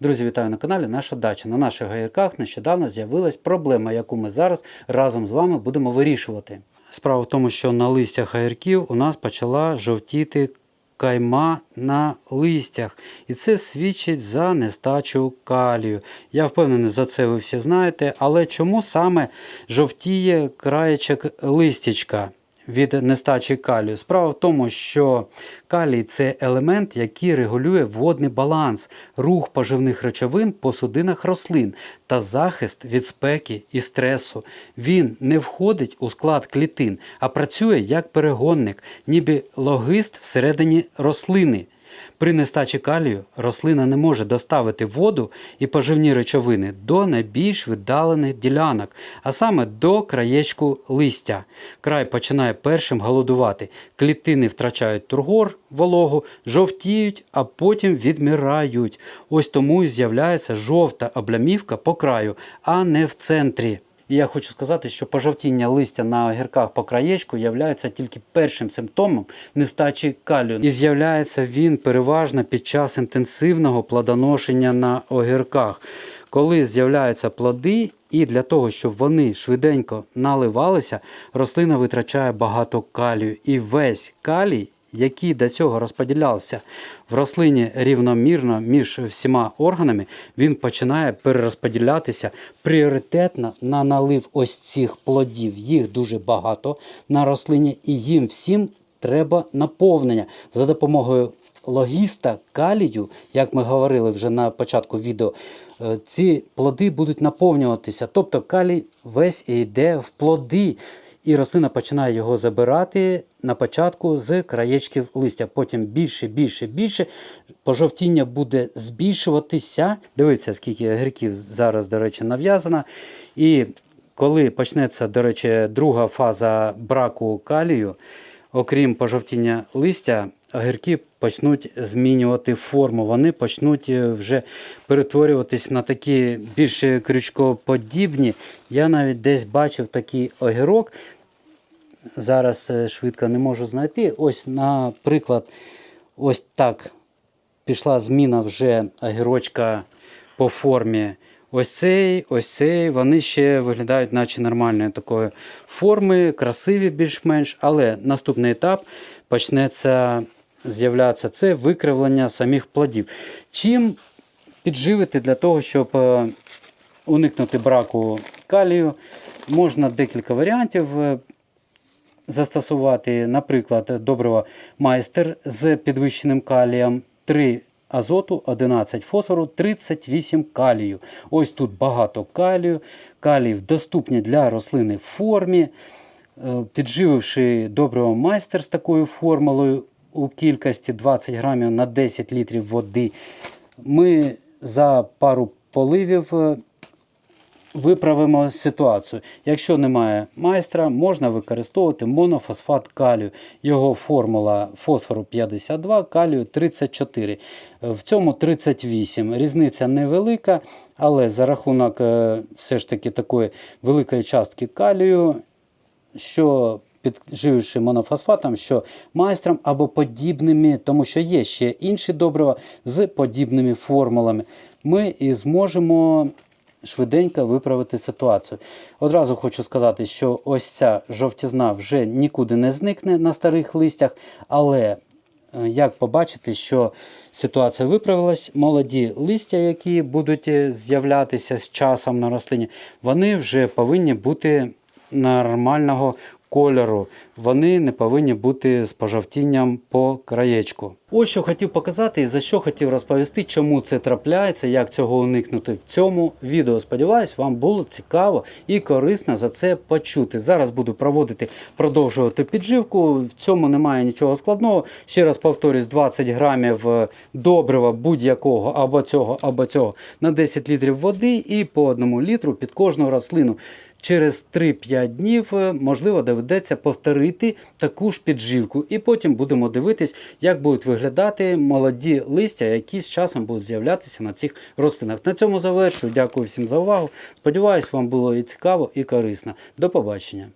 Друзі, вітаю на каналі Наша Дача. На наших гаїрках нещодавно з'явилась проблема, яку ми зараз разом з вами будемо вирішувати. Справа в тому, що на листях гаїрків у нас почала жовтіти кайма на листях, і це свідчить за нестачу калію. Я впевнений, за це ви всі знаєте, але чому саме жовтіє краєчок листячка? Від нестачі калію. Справа в тому, що калій це елемент, який регулює водний баланс, рух поживних речовин по судинах рослин та захист від спеки і стресу. Він не входить у склад клітин, а працює як перегонник, ніби логист всередині рослини. При нестачі калію рослина не може доставити воду і поживні речовини до найбільш віддалених ділянок, а саме до краєчку листя. Край починає першим голодувати. Клітини втрачають тургор, вологу, жовтіють, а потім відмирають. Ось тому і з'являється жовта облямівка по краю, а не в центрі. І я хочу сказати, що пожовтіння листя на огірках по краєчку є тільки першим симптомом нестачі калію. І з'являється він переважно під час інтенсивного плодоношення на огірках. Коли з'являються плоди, і для того, щоб вони швиденько наливалися, рослина витрачає багато калію. І весь калій, який до цього розподілявся в рослині рівномірно між всіма органами, він починає перерозподілятися пріоритетно на налив ось цих плодів. Їх дуже багато на рослині, і їм всім треба наповнення за допомогою логіста калію, як ми говорили вже на початку відео. е, Ці плоди будуть наповнюватися, тобто калій весь йде в плоди. І рослина починає його забирати на початку з краєчків листя. Потім більше, більше, більше. Пожовтіння буде збільшуватися. Дивіться, скільки огірків зараз, до речі, нав'язано. І коли почнеться, до речі, друга фаза браку калію, окрім пожовтіння листя, огірки почнуть змінювати форму. Вони почнуть е, вже перетворюватись на такі більш крючкоподібні. Я навіть десь бачив такий огірок. Зараз е, швидко не можу знайти. Ось, наприклад, ось так пішла зміна вже огірочка по формі. Ось цей, ось цей, вони ще виглядають, наче нормальної такої форми, красиві більш-менш, але наступний етап почнеться з'являтися це викривлення самих плодів. Чим підживити для того, щоб е, уникнути браку калію, можна декілька варіантів застосувати, наприклад, добриво майстер з підвищеним калієм 3 азоту, 11 фосфору, 38 калію. Ось тут багато калію. Калій в доступній для рослини в формі. Е, Піджививши добриво майстер з такою формулою у кількості 20 грамів на 10 літрів води, ми за пару поливів е, виправимо ситуацію. Якщо немає майстра, можна використовувати монофосфат калію. Його формула фосфору 52, калію 34. В цьому 38. Різниця невелика, але за рахунок е, все ж таки такої великої частки калію, що піджививши монофосфатом, що майстром або подібними, тому що є ще інші добрива з подібними формулами, ми і зможемо швиденько виправити ситуацію. Одразу хочу сказати, що ось ця жовтізна вже нікуди не зникне на старих листях, але е, як побачити, що ситуація виправилась, молоді листя, які будуть е, з'являтися з часом на рослині, вони вже повинні бути нормального кольору. Вони не повинні бути з пожовтінням по краєчку. Ось що хотів показати і за що хотів розповісти, чому це трапляється, як цього уникнути в цьому відео. Сподіваюсь, вам було цікаво і корисно за це почути. Зараз буду проводити, продовжувати підживку. В цьому немає нічого складного. Ще раз повторюсь, 20 грамів е, добрива будь-якого або цього, або цього на 10 літрів води і по одному літру під кожну рослину. Через 3-5 днів, е, можливо, доведеться повторити таку ж підживку. І потім будемо дивитись, як будуть виглядати молоді листя, які з часом будуть з'являтися на цих рослинах. На цьому завершую. Дякую всім за увагу. Сподіваюсь, вам було і цікаво, і корисно. До побачення.